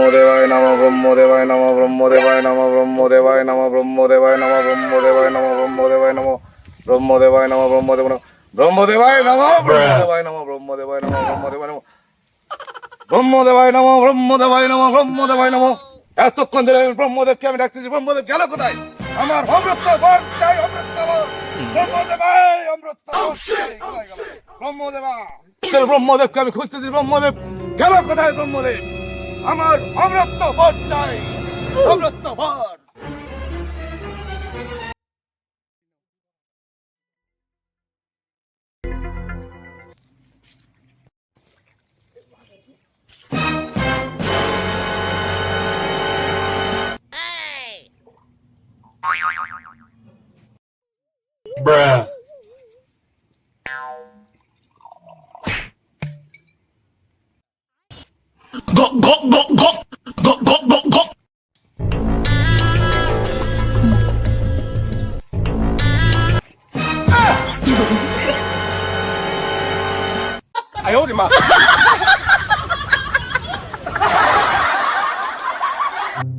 ব্রহ্মদেবায় নম ব্রহ্মদেবায় নম ব্রহ্মদেবায় নম ব্রহ্মদেবায় নম ব্রহ্মদেবায় নম ব্রহ্মদেবায় নম ব্রহ্মদেবায় নম ব্রহ্মদেবায় নম ব্রহ্মদেব নম ব্রহ্মদেবায় নম ব্রহ্মদেবায় নম ব্রহ্মদেবায় নম ব্রহ্মদেবায় নম ব্রহ্মদেবায় নম ব্রহ্মদেবায় নম ব্রহ্মদেবায় নম এতক্ষণ ধরে ব্রহ্মদেবকে আমি ডাকতেছি ব্রহ্মদেব গেল কোথায় আমার অমৃত বর চাই অমৃত বর ব্রহ্মদেবায় অমৃত? ব্রহ্মদেবা ব্রহ্মদেবকে আমি খুঁজতেছি ব্রহ্মদেব গেল কোথায় ব্রহ্মদেব আমার অমৃত্ত চাই। অমরত্ব ভোট Go, go.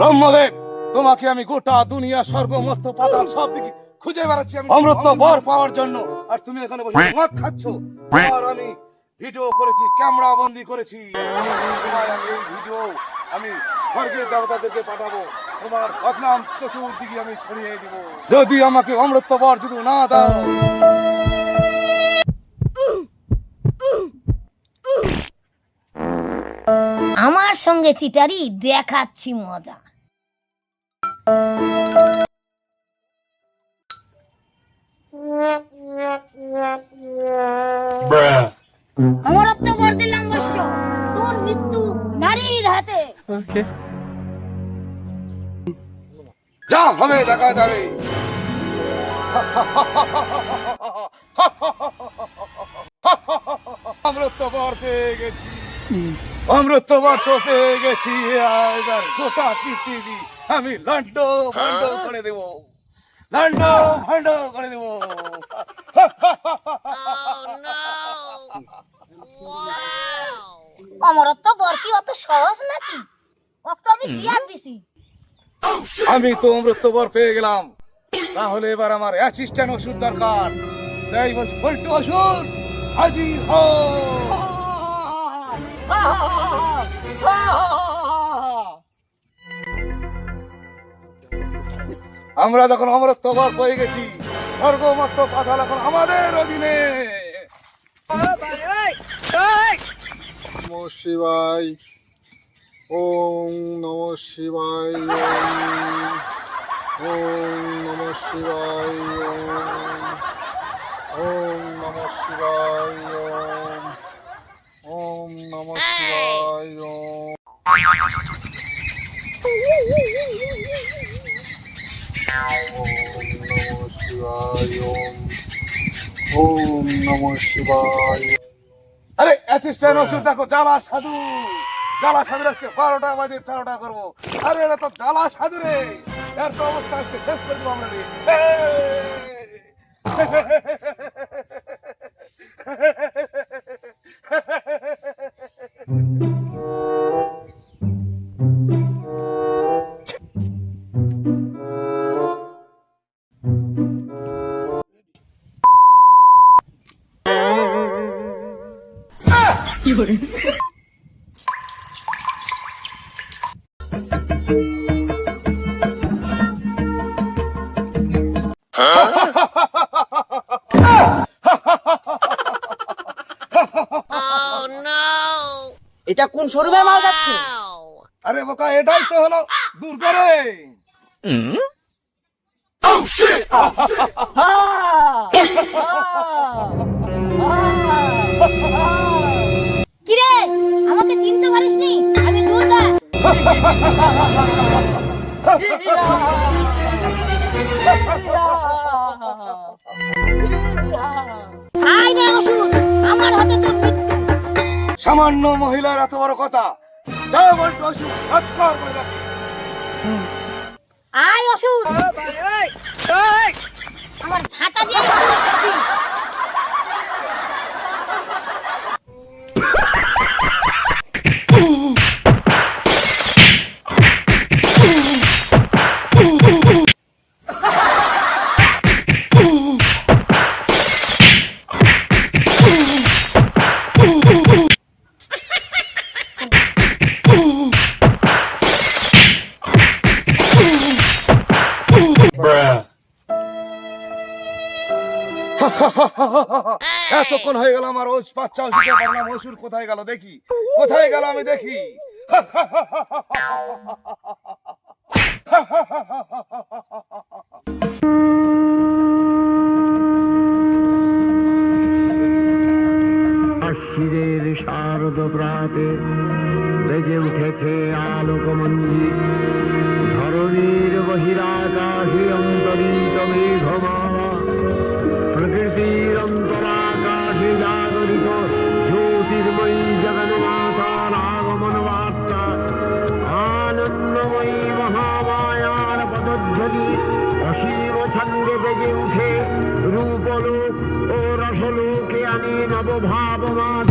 ব্রহ্মদেব তোমাকে আমি গোটা দুনিয়া স্বর্গ মর্ত পাতাল সব দিকে খুঁজে বেড়াচ্ছি আমি অমৃত বর পাওয়ার জন্য আর তুমি এখানে বসে মদ খাচ্ছ আর আমি ভিডিও করেছি ক্যামেরা বন্দি করেছি। তোমার আমি এই ভিডিও আমি স্বর্গের দেবতাদেরকে পাঠাবো। তোমার বদনাম চতুর্দিকে আমি ছড়িয়ে দিব। যদি আমাকে অমৃত বর যদি না দাও। আমার সঙ্গে চিটারি দেখাচ্ছি মজা। Bruh. অমরত্ব বর দিলাম বস্য তোর মৃত্যু নারীর হাতে। যা হবে দেখা যাবে। অমৃত বর পেয়ে গেছি। অমৃত বর তো পেয়ে গেছি এবার গোটা পৃথিবী আমি লন্ড ভন্ড করে দেব। লন্ড ভন্ড করে দেব। অমরত্ব বর কি অত সহজ নাকি? ওকে আমি বিয়ার দিছি। আমি তো অমৃত বর পেয়ে গেলাম। তাহলে এবার আমার অ্যাসিস্ট্যান্ট ওষুধ দরকার। তাই বলছি পল্টু ওষুধ। হাজির হো। আমরা যখন অমরত্ব বর পেয়ে গেছি স্বর্গমত্ত পাতাল এখন আমাদের অধীনে। নম শিবায়। ওম নম শিবায়, ওম নম শিবায়, ওম নম শিবায়, ওম নম শিবায়, ওম নম শিবায় ওম নম শিবায়। অ্যাসিস্ট্যান্ট ওষুধ দেখো জ্বালা সাধু। জ্বালা সাধুর আজকে বারোটা বাজে তেরোটা করব। আরে এটা তো জ্বালা সাধু রে। এর তো অবস্থা আজকে শেষ করে দেবো আমরা রে। এটা কোন শোরুমে মাল যাচ্ছে আরে বোকা এটাই তো হলো দুর্গা রে কিরে সামান্য মহিলার এত বড় কথা। জয় বলতো অসুর আয় আমার ছাটা দিয়ে এতক্ষণ হয়ে গেল আমার ওষ বাচ্চা ওষুধে পারলাম ওষুধ কোথায় গেল, দেখি। কোথায় গেল আমি দেখি। শিরের শারদ প্রাতে উঠেছে ধরণীর বহিরাকাশে অন্তরিত মেঘমালা রসলোকে আনে নবভাবমান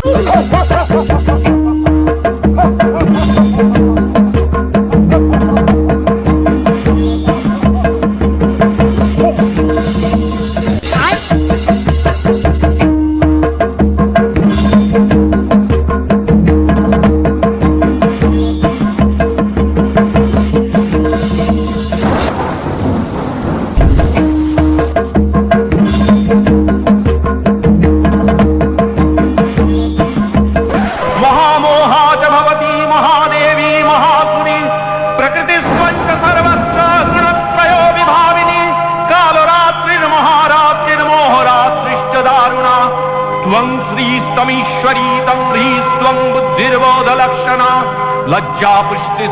లక్షణ లజ్జాపుష్టి